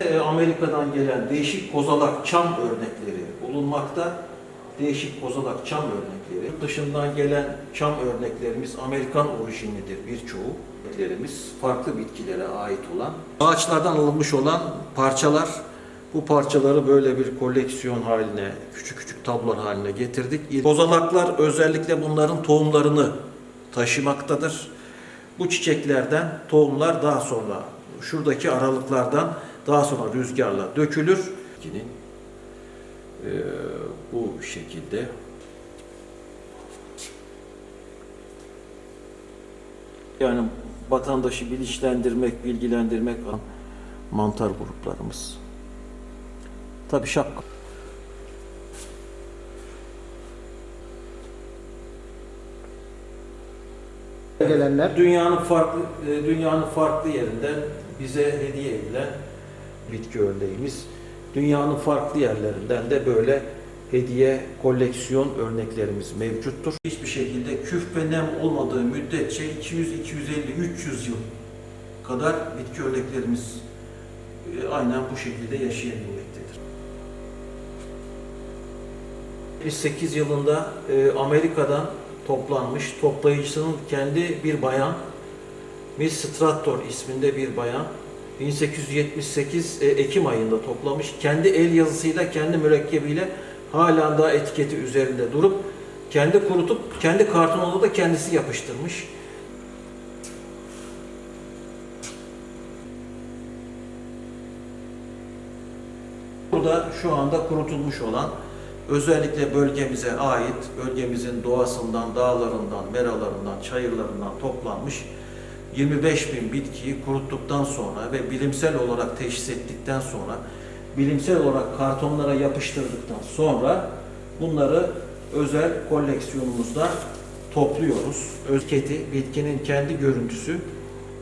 E, Amerika'dan gelen değişik kozalak çam örnekleri bulunmakta. Değişik kozalak çam örnekleri. Dışından gelen çam örneklerimiz Amerikan orijinlidir birçoğu. Örneklerimiz farklı bitkilere ait olan, ağaçlardan alınmış olan parçalar. Bu parçaları böyle bir koleksiyon haline, küçük küçük tablolar haline getirdik. Kozalaklar özellikle bunların tohumlarını taşımaktadır. Bu çiçeklerden tohumlar daha sonra şuradaki aralıklardan daha sonra rüzgarla dökülür. Bitkinin eee, bu şekilde yani vatandaşı bilinçlendirmek, bilgilendirmek mantar gruplarımız. Tabii şap gelenler Dünyanın farklı e, dünyanın farklı yerinden bize hediye edilen bitki örneğimiz. Dünyanın farklı yerlerinden de böyle hediye koleksiyon örneklerimiz mevcuttur. Hiçbir şekilde küf ve nem olmadığı müddetçe 200, 250, 300 yıl kadar bitki örneklerimiz e, aynen bu şekilde yaşayabilmektedir. 2008 yılında e, Amerika'dan toplanmış, toplayıcısının kendi bir bayan, Miss Strattor isminde bir bayan, 1878 e, Ekim ayında toplamış. Kendi el yazısıyla, kendi mürekkebiyle hala da etiketi üzerinde durup, kendi kurutup, kendi kartonuna da kendisi yapıştırmış. Burada şu anda kurutulmuş olan özellikle bölgemize ait, bölgemizin doğasından, dağlarından, meralarından, çayırlarından toplanmış 25 bin bitkiyi kuruttuktan sonra ve bilimsel olarak teşhis ettikten sonra, bilimsel olarak kartonlara yapıştırdıktan sonra bunları özel koleksiyonumuzda topluyoruz. Özketi, bitkinin kendi görüntüsü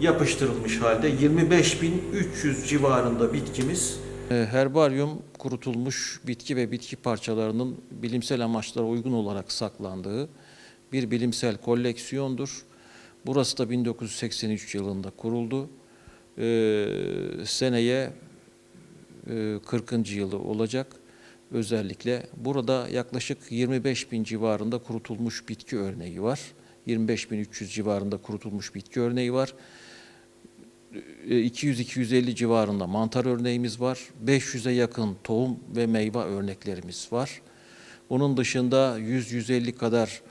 yapıştırılmış halde 25.300 civarında bitkimiz e, Herbaryum kurutulmuş bitki ve bitki parçalarının bilimsel amaçlara uygun olarak saklandığı bir bilimsel koleksiyondur. Burası da 1983 yılında kuruldu. Ee, seneye e, 40. yılı olacak. Özellikle burada yaklaşık 25 bin civarında kurutulmuş bitki örneği var. 25.300 civarında kurutulmuş bitki örneği var. 200-250 civarında mantar örneğimiz var. 500'e yakın tohum ve meyve örneklerimiz var. Onun dışında 100-150 kadar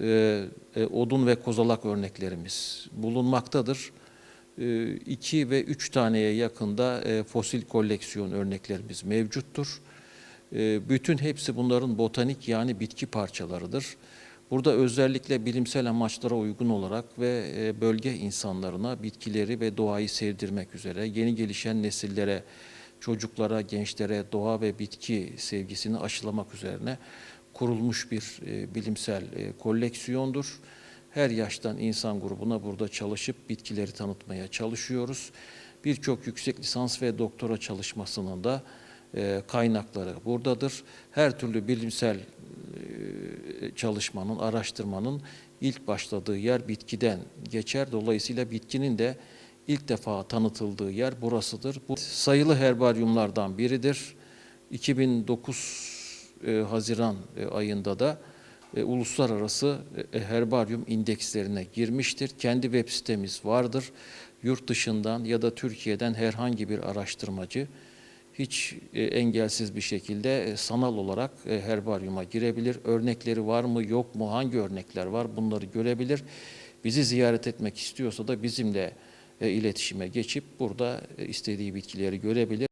e, e, odun ve kozalak örneklerimiz bulunmaktadır. 2 ve 3 taneye yakında e, fosil koleksiyon örneklerimiz mevcuttur. E, bütün hepsi bunların botanik yani bitki parçalarıdır. Burada özellikle bilimsel amaçlara uygun olarak ve e, bölge insanlarına bitkileri ve doğayı sevdirmek üzere yeni gelişen nesillere, çocuklara, gençlere doğa ve bitki sevgisini aşılamak üzerine kurulmuş bir e, bilimsel e, koleksiyondur. Her yaştan insan grubuna burada çalışıp bitkileri tanıtmaya çalışıyoruz. Birçok yüksek lisans ve doktora çalışmasının da kaynakları buradadır. Her türlü bilimsel çalışmanın, araştırmanın ilk başladığı yer bitkiden geçer. Dolayısıyla bitkinin de ilk defa tanıtıldığı yer burasıdır. Bu sayılı herbaryumlardan biridir. 2009 e, Haziran e, ayında da e, uluslararası e, herbaryum indekslerine girmiştir. Kendi web sitemiz vardır. Yurt dışından ya da Türkiye'den herhangi bir araştırmacı hiç e, engelsiz bir şekilde e, sanal olarak e, herbaryuma girebilir. Örnekleri var mı yok mu hangi örnekler var bunları görebilir. Bizi ziyaret etmek istiyorsa da bizimle iletişime geçip burada istediği bitkileri görebilir.